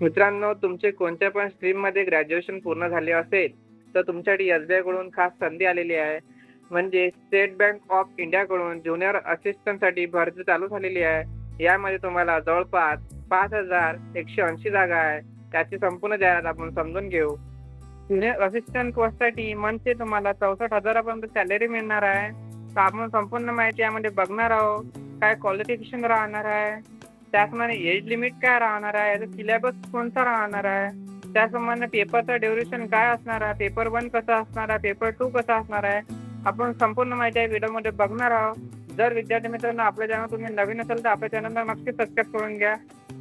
मित्रांनो तुमचे कोणत्या पण स्ट्रीममध्ये ग्रॅज्युएशन पूर्ण झाले असेल तर तुमच्यासाठी एसबीआयकडून खास संधी आलेली आहे. म्हणजे स्टेट बँक ऑफ इंडिया कडून ज्युनियर असिस्टंटसाठी भरती चालू झालेली आहे. यामध्ये तुम्हाला जवळपास पाच हजार एकशे ऐंशी जागा आहे. त्याची संपूर्ण जाहिरात आपण समजून घेऊ. ज्युनियर असिस्टंट कोर्ससाठी म्हणजे तुम्हाला चौसष्ट हजारापर्यंत सॅलरी मिळणार आहे. तर आपण संपूर्ण माहिती यामध्ये बघणार आहोत. काय क्वालिफिकेशन राहणार आहे. त्याचप्रमाणे एज लिमिट काय राहणार आहे? याचा सिलेबस कोणता राहणार आहे? त्याचप्रमाणे पेपरचा ड्युरेशन काय असणार आहे? पेपर वन कसा असणार आहे? पेपर टू कसा असणार आहे? आपण संपूर्ण माहिती या व्हिडिओमध्ये बघणार आहोत. जर विद्यार्थी मित्रांनो आपल्या चॅनल तुम्ही नवीन असेल तर आपल्या चॅनलला नक्की सबस्क्राईब करून घ्या.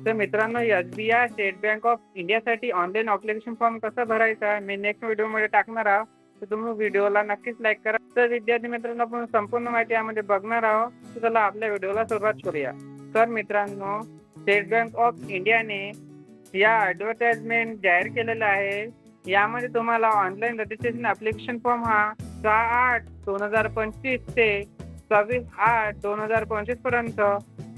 तर मित्रांनो S B I state bank of इंडियासाठी ऑनलाईन अप्लिकेशन फॉर्म कसा भरायचा आहे मी नेक्स्ट व्हिडिओमध्ये टाकणार आहोत. तर तुम्ही व्हिडिओला नक्कीच लाईक करा. तर विद्यार्थी मित्रांनो आपण संपूर्ण माहिती यामध्ये बघणार आहोत. तर चला आपल्या व्हिडिओला सुरुवात करूया. तर मित्रांनो स्टेट बँक ऑफ इंडियाने या ऍडव्हर्टाइजमेंट जाहीर केलेला आहे. यामध्ये तुम्हाला ऑनलाईन रजिस्ट्रेशन ऍप्लिकेशन फॉर्म हा सहा आठ दोन हजार पंचवीस ते सव्वीस आठ दोन हजार पंचवीसपर्यंत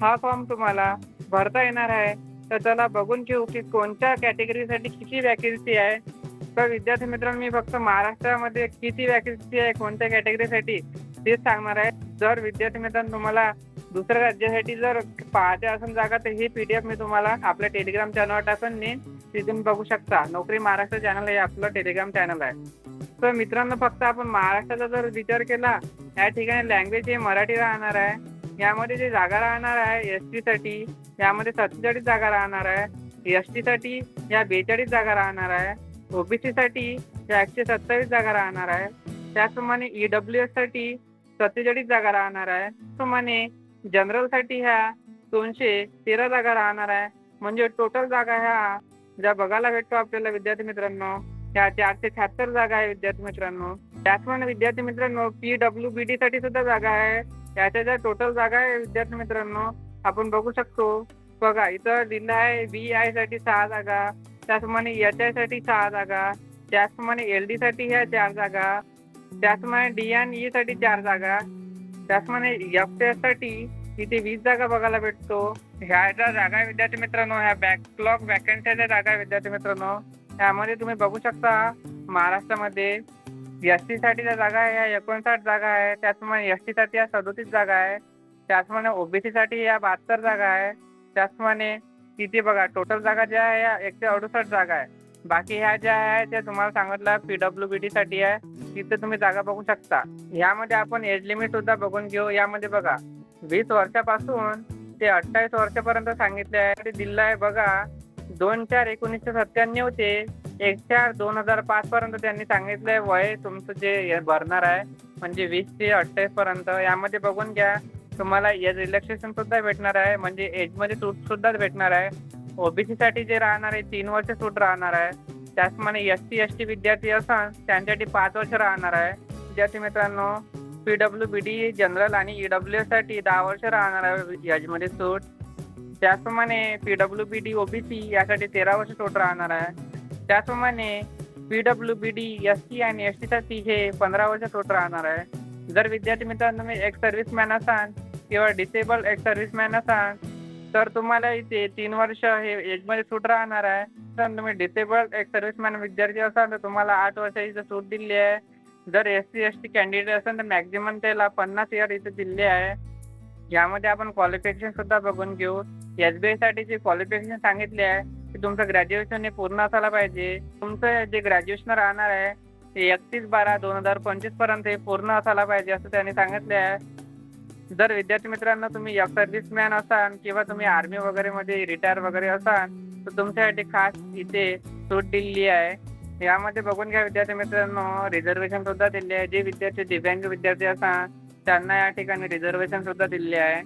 हा फॉर्म तुम्हाला भरता येणार आहे. तर चला बघून घेऊ की कोणत्या कॅटेगरीसाठी किती वॅकन्सी आहे. तर विद्यार्थी मित्रांनो मी फक्त महाराष्ट्रामध्ये किती वॅकन्सी आहे कोणत्या कॅटेगरीसाठी तेच सांगणार आहे. जर विद्यार्थी मित्रांनो तुम्हाला दुसऱ्या राज्यासाठी जर पाहते असेल जागा तर ही पीडीएफ मी तुम्हाला आपल्या टेलिग्राम चॅनलवर टाकून मी तिथून बघू शकता. नोकरी महाराष्ट्र चॅनल हे आपलं टेलिग्राम चॅनल आहे. तर मित्रांनो फक्त आपण महाराष्ट्राचा जर विचार केला या ठिकाणी लँग्वेज हे मराठी राहणार आहे. यामध्ये जे जागा राहणार आहे एस टी साठी यामध्ये सत्तेचाळीस जागा राहणार आहे. एस टी साठी या बेचाळीस जागा राहणार आहे. ओबीसी साठी या एकशे सत्तावीस जागा राहणार आहे. त्याचप्रमाणे ईडब्ल्यू एससाठी सत्तेचाळीस जागा राहणार आहे. त्याचप्रमाणे जनरलसाठी ह्या दोनशे तेरा जागा राहणार आहे. म्हणजे टोटल जागा ह्या ज्या बघायला भेटतो आपल्याला विद्यार्थी मित्रांनो ह्या चारशे शहात्तर जागा आहे विद्यार्थी मित्रांनो त्याचप्रमाणे विद्यार्थी मित्रांनो पी डब्ल्यू बी डी साठी सुद्धा जागा आहे. याच्या ज्या टोटल जागा आहे विद्यार्थी मित्रांनो आपण बघू शकतो. बघा इथं दिलं आहे बी आयसाठी सहा जागा त्याचप्रमाणे एच आयसाठी सहा जागा त्याचप्रमाणे एल डी साठी ह्या चार जागा त्याचप्रमाणे डी एन ई e साठी चार जागा त्याचप्रमाणे एफसाठी इथे वीस जागा बघायला भेटतो. ह्या ज्या जागा विद्यार्थी मित्रांनो ह्या बॅकलॉग वॅकन्सीच्या जागा विद्यार्थी मित्रांनो ह्यामध्ये तुम्ही बघू शकता महाराष्ट्रामध्ये एससाठी ज्या जागा आहे ह्या एकोणसाठ जागा आहे त्याचप्रमाणे एस टी साठी या सदोतीस जागा आहे त्याचप्रमाणे ओबीसी साठी या बहात्तर जागा आहे त्याचप्रमाणे तिथे बघा टोटल जागा ज्या आहे या एकशे अडुसष्ट जागा आहे. बाकी ह्या ज्या आहे त्या तुम्हाला सांगितलं पीडब्ल्यू बी डी साठी आहे तिथे तुम्ही जागा बघू शकता. यामध्ये आपण एज लिमिट सुद्धा बघून घेऊ. यामध्ये बघा वीस वर्षापासून ते अठ्ठावीस वर्षापर्यंत सांगितले आहे. ते दिलं आहे बघा दोन चार एकोणीसशे सत्त्याण्णव ते एक चार दोन हजार पाच पर्यंत त्यांनी सांगितलंय वय तुमचं जे भरणार आहे म्हणजे वीस ते अठ्ठावीस पर्यंत. यामध्ये बघून घ्या तुम्हाला एज रिलॅक्सेशन सुद्धा भेटणार आहे. म्हणजे एजमध्ये सूट सुद्धा भेटणार आहे. ओबीसी साठी जे राहणार आहे तीन वर्ष सूट राहणार आहे. त्याचप्रमाणे एस टी एस टी विद्यार्थी असाल त्यांच्यासाठी पाच वर्ष राहणार आहे. विद्यार्थी मित्रांनो P W B D general आणि ईडब्ल्यू साठी दहा वर्ष राहणार आहे याच्यामध्ये सूट. त्याचप्रमाणे पीडब्ल्यू बी डी ओबीसी यासाठी तेरा वर्ष सूट राहणार आहे. त्याचप्रमाणे P W B D S T आणि एस टी साठी हे पंधरा वर्ष सूट राहणार आहे. जर विद्यार्थी मित्रांनो तुम्ही एक सर्व्हिसमॅन असाल किंवा डिसेबल एक सर्व्हिसमॅन असाल तर तुम्हाला इथे तीन वर्ष हे एजमध्ये सूट राहणार आहे. तर तुम्ही डिसेबल एक सर्व्हिसमॅन विद्यार्थी असाल तर तुम्हाला आठ वर्षाची इथं सूट दिली आहे. जर S C S T candidate असेल तर मॅक्झिमम त्याला पन्नास इयर इथे दिले आहे. यामध्ये आपण क्वालिफिकेशन सुद्धा बघून घेऊ. एस बी आयसाठी जे क्वालिफिकेशन सांगितले आहे की तुमचं ग्रॅज्युएशन हे पूर्ण असायला पाहिजे. तुमचं जे ग्रॅज्युएशन राहणार आहे ते एकतीस बारा दोन हजार पंचवीसपर्यंत हे पूर्ण असायला पाहिजे असं त्यांनी सांगितले आहे. जर विद्यार्थी मित्रांनो तुम्ही एक सर्व्हिसमॅन असाल किंवा तुम्ही आर्मी वगैरे मध्ये रिटायर वगैरे असाल तर तुमच्यासाठी खास इथे सूट दिलेली आहे. यामध्ये बघून घ्या विद्यार्थी मित्रांनो रिझर्वेशन सुद्धा दिले आहे. जे विद्यार्थी दिव्यांग विद्यार्थी असतात त्यांना या ठिकाणी रिझर्वेशन सुद्धा दिले आहे.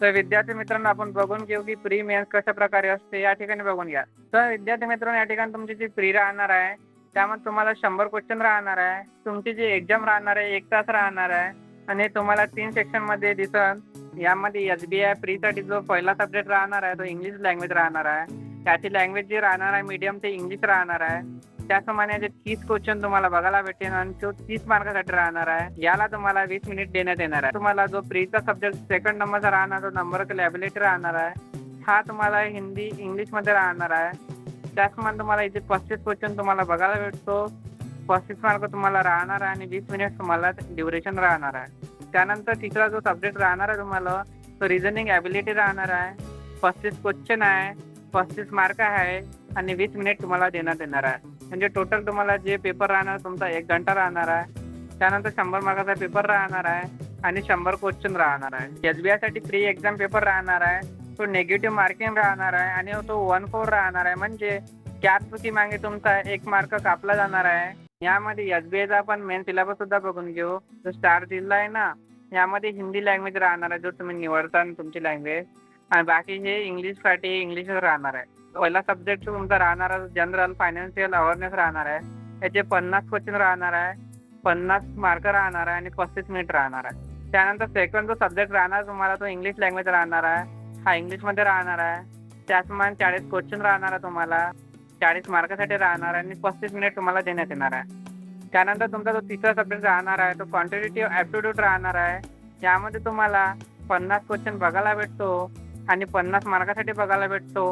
तर विद्यार्थी मित्रांनो आपण बघून घेऊ की प्री मेन्स कशा प्रकारे असते या ठिकाणी बघून घ्या. तर विद्यार्थी मित्रांनो या ठिकाणी तुमची जी प्री राहणार आहे त्यामध्ये तुम्हाला शंभर क्वेश्चन राहणार आहे. तुमची जी एक्झाम राहणार आहे एक तास राहणार आहे. आणि तुम्हाला तीन सेक्शनमध्ये दिसन यामध्ये एस बी आय फ्री साठी जो पहिला सब्जेक्ट राहणार आहे तो इंग्लिश लँग्वेज राहणार आहे. त्याची लँग्वेज जी राहणार आहे मीडियम ते इंग्लिश राहणार आहे. त्याचप्रमाणे जे तीस क्वेश्चन तुम्हाला बघायला भेटेल आणि तो तीस मार्कासाठी राहणार आहे. याला तुम्हाला वीस मिनिट देण्यात येणार आहे. तुम्हाला जो प्रीचा सब्जेक्ट सेकंड नंबरचा राहणार तो नंबर लॅबिलिटी राहणार आहे. हा तुम्हाला हिंदी इंग्लिशमध्ये राहणार आहे. त्याचप्रमाणे तुम्हाला इथे पस्तीस क्वेश्चन तुम्हाला बघायला भेटतो. पस्तीस मार्क तुम्हाला राहणार आहे आणि वीस मिनिट तुम्हाला ड्युरेशन राहणार आहे. त्यानंतर तिसरा जो सब्जेक्ट राहणार आहे तुम्हाला तो रिझनिंग ॲबिलिटी राहणार आहे. पस्तीस क्वेश्चन आहे पस्तीस मार्क आहे आणि वीस मिनिट तुम्हाला देण्यात येणार आहे. म्हणजे टोटल तुम्हाला जे पेपर राहणार तुमचा एक घंटा राहणार आहे. त्यानंतर शंभर मार्काचा पेपर राहणार आहे आणि शंभर क्वेश्चन राहणार आहे. एस बी आयसाठी प्री एक्झाम पेपर राहणार आहे. तो नेगेटिव्ह मार्किंग राहणार आहे आणि तो वन फोर राहणार आहे. म्हणजे चार चुकी मागे तुमचा एक मार्क कापला जाणार आहे. यामध्ये एसबीआय चा आपण मेन सिलेबस सुद्धा बघून घेऊ. जो स्टार जिल्हा आहे ना यामध्ये हिंदी लँग्वेज राहणार आहे जो तुम्ही निवडता तुमची लँग्वेज आणि बाकी हे इंग्लिशसाठी इंग्लिशच राहणार आहे. पहिला सब्जेक्ट तुमचा राहणार आहे जनरल फायनान्शियल अवेअरनेस राहणार आहे. याचे पन्नास क्वेश्चन राहणार आहे पन्नास मार्क राहणार आहे आणि पस्तीस मिनिट राहणार आहे. त्यानंतर सेकंड जो सब्जेक्ट राहणार तुम्हाला तो इंग्लिश लँग्वेज राहणार आहे. हा इंग्लिशमध्ये राहणार आहे. त्याचप्रमाणे चाळीस क्वेश्चन राहणार आहे तुम्हाला. चाळीस मार्कासाठी राहणार आहे आणि पस्तीस मिनिट तुम्हाला देण्यात येणार आहे. त्यानंतर तुमचा जो तिसरा सब्जेक्ट राहणार आहे तो क्वांटिटेटिव्ह ॲप्टिट्यूड राहणार आहे. यामध्ये तुम्हाला पन्नास क्वेश्चन बघायला भेटतो आणि पन्नास मार्कासाठी बघायला भेटतो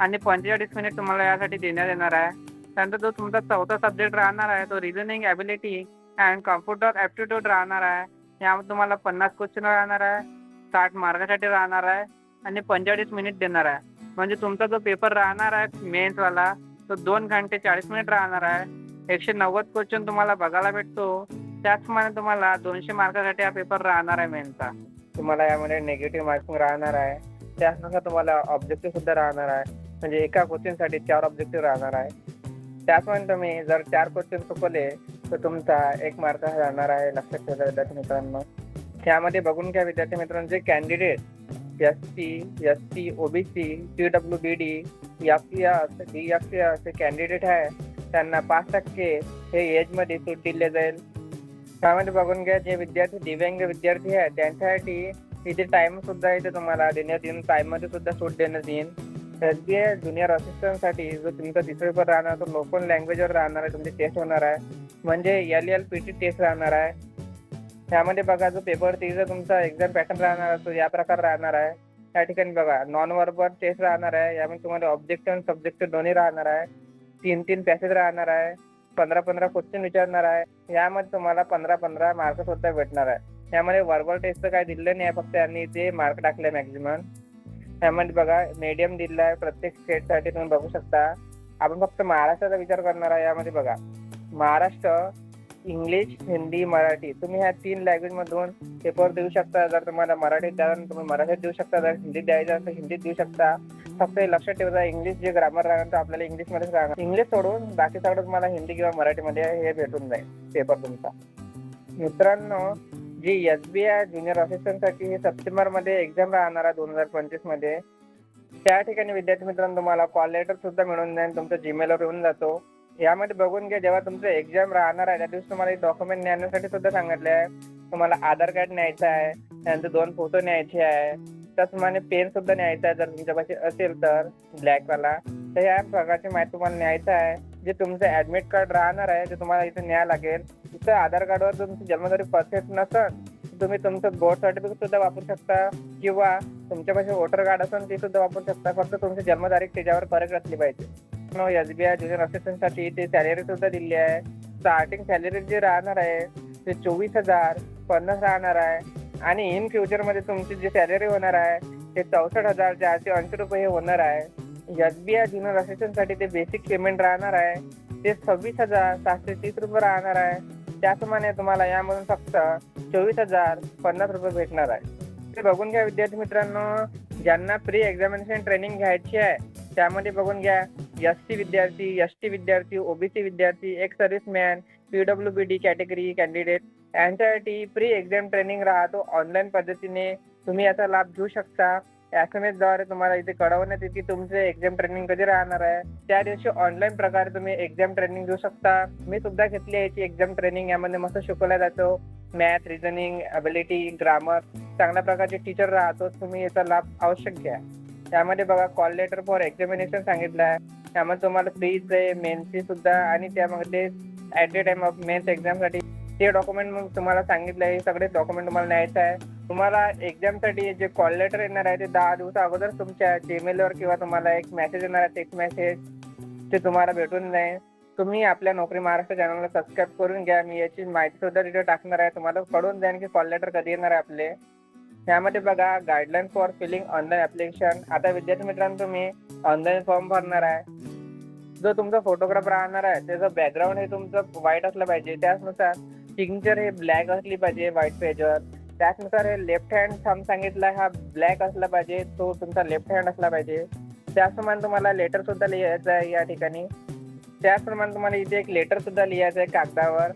आणि पंचेचाळीस मिनिट तुम्हाला यासाठी देण्यात येणार आहे. त्यानंतर जो तुमचा चौथा सब्जेक्ट राहणार आहे तो reasoning ability and computer aptitude राहणार आहे. यामध्ये तुम्हाला पन्नास क्वेश्चन राहणार आहे साठ मार्कासाठी राहणार आहे आणि पंचेचाळीस मिनिट देणार आहे. म्हणजे तुमचा जो पेपर राहणार आहे मेन्सवाला तो दोन घंटे चाळीस मिनिट राहणार आहे. एकशे नव्वद क्वेश्चन तुम्हाला बघायला भेटतो. त्याचप्रमाणे तुम्हाला दोनशे मार्कासाठी हा पेपर राहणार आहे मेनचा तुम्हाला यामध्ये निगेटिव्ह मार्किंग राहणार आहे. त्याचनुसार तुम्हाला ऑब्जेक्टिव्ह सुद्धा राहणार आहे. म्हणजे एका क्वेश्चनसाठी चार ऑब्जेक्टिव्ह राहणार आहे. त्याचप्रमाणे तुम्ही जर चार क्वेश्चन चुकवले तर तुमचा एक मार्क राहणार आहे लक्षात ठेवा विद्यार्थी मित्रांनो. त्यामध्ये बघून घ्या विद्यार्थी मित्रांनो जे candidate S T S T OBC T W B D F S D F S हे कॅन्डिडेट आहे. त्यांना पाच टक्के हे एजमध्ये सूट दिले जाईल. त्यामध्ये बघून घ्या जे विद्यार्थी दिव्यांग विद्यार्थी आहे त्यांच्यासाठी इथे टाइम सुद्धा इथे तुम्हाला देण्यात येईल. टाइममध्ये सुद्धा सूट देण्यात येईल. एस बी आय ज्युनियर असिस्टंटसाठी जो तुमचा तिसरा पेपर राहणार तो लोकल लँग्वेजवर राहणार आहे तुमची टेस्ट होणार आहे. म्हणजे L L P T test राहणार आहे. त्यामध्ये बघा जो पेपर तिचा तुमचा एक्झाम पॅटर्न राहणार असतो या प्रकार राहणार आहे. त्या ठिकाणी बघा नॉन वर्बल टेस्ट राहणार आहे. यामध्ये तुम्हाला ऑब्जेक्ट आणि सब्जेक्ट दोन्ही राहणार आहे. तीन तीन पॅसेज राहणार आहे. पंधरा पंधरा क्वेश्चन विचारणार आहे. यामध्ये तुम्हाला पंधरा पंधरा मार्क सुद्धा भेटणार आहे. यामध्ये वर्बल टेस्टचं काय दिलं नाही आहे फक्त यांनी ते मार्क टाकले मॅक्झिमम त्यामध्ये बघा मीडियम दिलं आहे. प्रत्येक स्टेटसाठी तुम्ही बघू शकता. आपण फक्त महाराष्ट्राचा विचार करणार आहे यामध्ये बघा. महाराष्ट्र इंग्लिश हिंदी मराठी तुम्ही ह्या तीन लँग्वेज मधून पेपर देऊ शकता. जर तुम्हाला मराठीत द्याल तुम्ही मराठीत देऊ शकता. जर हिंदीत द्यायचं असेल तर हिंदीत देऊ शकता. फक्त लक्षात ठेवा इंग्लिश जे ग्रामर राहणार तर आपल्याला इंग्लिशमध्येच राहणार. इंग्लिश सोडून बाकी सगळं तुम्हाला हिंदी किंवा मराठीमध्ये हे भेटून जाईल पेपर तुमचा. मित्रांनो जी एस बी आय ज्युनियर असिस्टंटसाठी हे सप्टेंबरमध्ये एक्झाम राहणार आहे दोन हजार पंचवीसमध्ये. त्या ठिकाणी विद्यार्थी मित्रांनो तुम्हाला कॉल लेटर सुद्धा मिळून जाईल. तुमच्या जीमेलवर येऊन जातो. यामध्ये बघून घ्या जेव्हा तुमचं एक्झाम राहणार आहे त्या दिवशी तुम्हाला डॉक्युमेंट नेण्यासाठी सुद्धा सांगितले आहे. तुम्हाला आधार कार्ड न्यायचं आहे त्यानंतर दोन फोटो न्यायचे आहे. त्याचप्रमाणे पेन सुद्धा न्यायचा आहे जर तुमच्यापाशी असेल तर ब्लॅक वाला. तर या प्रकारची माहिती तुम्हाला न्यायचं आहे. जे तुमचं ऍडमिट कार्ड राहणार आहे ते तुम्हाला इथे न्याय लागेल इथं आधार कार्डवर तुमची जन्मतारीख परफेक्ट नसेल तुम्ही तुमचं बोर्ड सर्टिफिकेट सुद्धा वापरू शकता. किंवा तुमच्यापाशी वोटर कार्ड असेल ते सुद्धा वापरू शकता. फक्त तुमची जन्मतारीख त्याच्यावर परत असली पाहिजे. एस बी आय ज्युनियर असिस्टंटसाठी ते सॅलरी सुद्धा दिली आहे. स्टार्टिंग सॅलरी जे राहणार आहे ते चोवीस हजार पन्नास राहणार आहे. आणि इन फ्युचरमध्ये तुमची जी सॅलरी होणार आहे ते चौसष्ट हजार चारशे ऐंशी रुपये हे होणार आहे. एस बी आय ज्युनियर असिस्टंटसाठी ते बेसिक पेमेंट राहणार आहे. ते सव्वीस हजार सातशे तीस रुपये राहणार आहे. त्याचप्रमाणे तुम्हाला यामधून फक्त चोवीस हजार पन्नास रुपये भेटणार आहे. ते बघून घ्या विद्यार्थी मित्रांनो ज्यांना प्री एक्झामिनेशन ट्रेनिंग घ्यायची आहे त्यामध्ये बघून घ्या. एस टी विद्यार्थी एस टी विद्यार्थी ओबीसी विद्यार्थी एक serviceman P W B D category candidate यांच्यासाठी प्री एक्झाम ट्रेनिंग राहतो. ऑनलाईन पद्धतीने तुम्ही याचा लाभ घेऊ शकता. एस एम एसद्वारे तुम्हाला इथे कळवण्यात येते की तुमचे एक्झाम ट्रेनिंग कधी राहणार आहे. त्या दिवशी ऑनलाईन प्रकारे तुम्ही एक्झाम ट्रेनिंग घेऊ शकता. मी सुद्धा घेतली आहे ती एक्झाम ट्रेनिंग यामध्ये मस्त शिकवला जातो. मॅथ रिझनिंग अबिलिटी ग्रामर चांगल्या प्रकारचे टीचर राहतो. तुम्ही याचा लाभ आवश्यक घ्या. त्यामध्ये बघा कॉल लेटर फॉर एक्झामिनेशन सांगितलं आहे. त्यामध्ये तुम्हाला फ्रीज आहे मेन्सची सुद्धा आणि त्यामध्ये at the time of mains एक्झामसाठी ते डॉक्युमेंट मग तुम्हाला सांगितलं आहे हे सगळे डॉक्युमेंट तुम्हाला न्यायचं आहे. तुम्हाला एक्झामसाठी जे कॉल लेटर येणार आहे ते दहा दिवस अगोदर तुमच्या जीमेलवर किंवा तुम्हाला एक मेसेज येणार आहे टेक्स्ट मेसेज ते तुम्हाला भेटून जाईल. तुम्ही आपल्या नोकरी महाराष्ट्र चॅनलला सबस्क्राईब करून घ्या. मी याची माहिती सुद्धा तिथे टाकणार आहे. तुम्हाला कळून जाईल की कॉल लेटर कधी येणार आहे आपले. त्यामध्ये बघा guideline for filling online application आता विद्यार्थी मित्रांनो तुम्ही ऑनलाईन फॉर्म भरणार आहे. जो तुमचा फोटोग्राफ राहणार आहे त्याचं बॅकग्राऊंड हे तुमचं व्हाईट असलं पाहिजे. त्याचनुसार सिग्नेचर हे ब्लॅक असली पाहिजे व्हाईट पेजवर त्याचनुसार हे लेफ्ट हँड थंब सांगितला हा ब्लॅक असला पाहिजे तो तुमचा लेफ्ट हँड असला पाहिजे. त्याचप्रमाणे तुम्हाला लेटर सुद्धा लिहायचं आहे या ठिकाणी. त्याचप्रमाणे तुम्हाला इथे एक लेटर सुद्धा लिहायचं आहे कागदावर.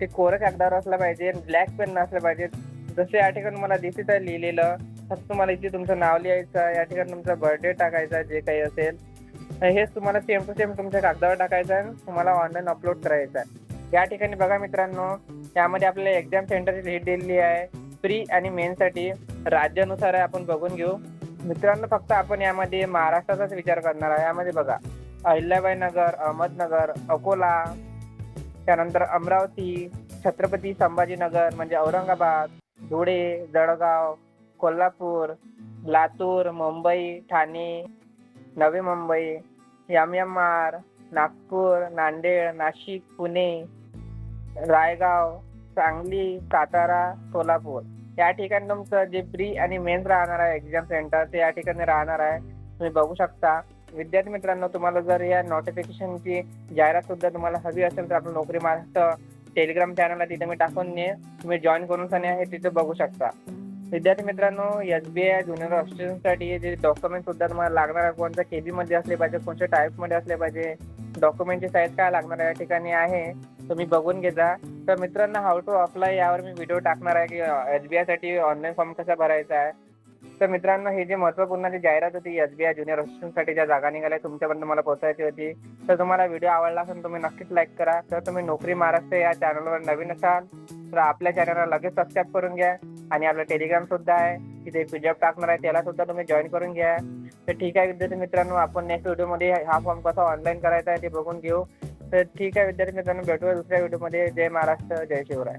ते कोरं कागदावर असलं पाहिजे ब्लॅक पेन नसलं पाहिजे. जसं या ठिकाणी मला दिसत आहे लिहिलेलं फक्त तुम्हाला इथे तुमचं नाव लिहायचं या ठिकाणी तुमचा बर्थडे टाकायचा जे काही असेल. हेच तुम्हाला सेम टू सेम तुमच्या कागदावर टाकायचं आहे. तुम्हाला ऑनलाईन अपलोड करायचं आहे. या ठिकाणी बघा मित्रांनो यामध्ये आपल्याला एक्झाम सेंटरची लिस्ट दिलेली आहे. प्री आणि मेनसाठी राज्यानुसार आहे आपण बघून घेऊ. मित्रांनो फक्त आपण यामध्ये महाराष्ट्राचाच विचार करणार आहे यामध्ये बघा अहिल्याबाई नगर अहमदनगर अकोला त्यानंतर अमरावती छत्रपती संभाजीनगर म्हणजे Aurangabad Dhule Jalgaon Kolhapur Latur Mumbai Thane Navi Mumbai M M R Nagpur Nanded Nashik Pune Raigaon Sangli Satara Solapur. या ठिकाणी तुमचं जे प्री आणि मेन्स राहणार आहे एक्झाम सेंटर ते या ठिकाणी राहणार आहे. तुम्ही बघू शकता. विद्यार्थी मित्रांनो तुम्हाला जर या नोटिफिकेशनची जाहिरात सुद्धा तुम्हाला हवी असेल तर आपण नोकरी महाराष्ट्र टेलिग्राम चॅनलला तिथे मी टाकून ने तुम्ही जॉईन करून सनी आहे तिथे बघू शकता. विद्यार्थी मित्रांनो एस बी आय ज्युनियर ऑस्ट्रेलियनसाठी जे डॉक्युमेंट सुद्धा तुम्हाला लागणार आहे कोणत्या के मध्ये असले पाहिजे कोणत्या टाईपमध्ये असले पाहिजे डॉक्युमेंटची साईज काय लागणार आहे या ठिकाणी आहे तुम्ही बघून घेजा. तर मित्रांनो हाऊ टू अप्लाय यावर मी व्हिडिओ टाकणार आहे की एस बी आयसाठी ऑनलाईन फॉर्म कसा भरायचा आहे तर मित्रांनो ही जी महत्त्वपूर्ण जी जाहिरात होती एस बी आय ज्युनियर असिस्टंटसाठी ज्या जागा निघाल्या तुमच्यापर्यंत मला पोहोचायची होती. तर तुम्हाला व्हिडिओ आवडला असेल तुम्ही नक्कीच लाईक करा. तर तुम्ही नोकरी महाराष्ट्र या चॅनलवर नवीन असाल तर आपल्या चॅनलला लगेच सबस्क्राईब करून घ्या. आणि आपलं टेलिग्राम सुद्धा आहे. तिथे पीडीएफ टाकणार आहे त्याला सुद्धा तुम्ही जॉईन करून घ्या. तर ठीक आहे विद्यार्थी मित्रांनो आपण नेक्स्ट व्हिडिओमध्ये हा फॉर्म कसा ऑनलाईन करायचा आहे ते बघून घेऊ. तर ठीक आहे विद्यार्थी मित्रांनो भेटूया दुसऱ्या व्हिडिओमध्ये जय महाराष्ट्र जय शिवराय.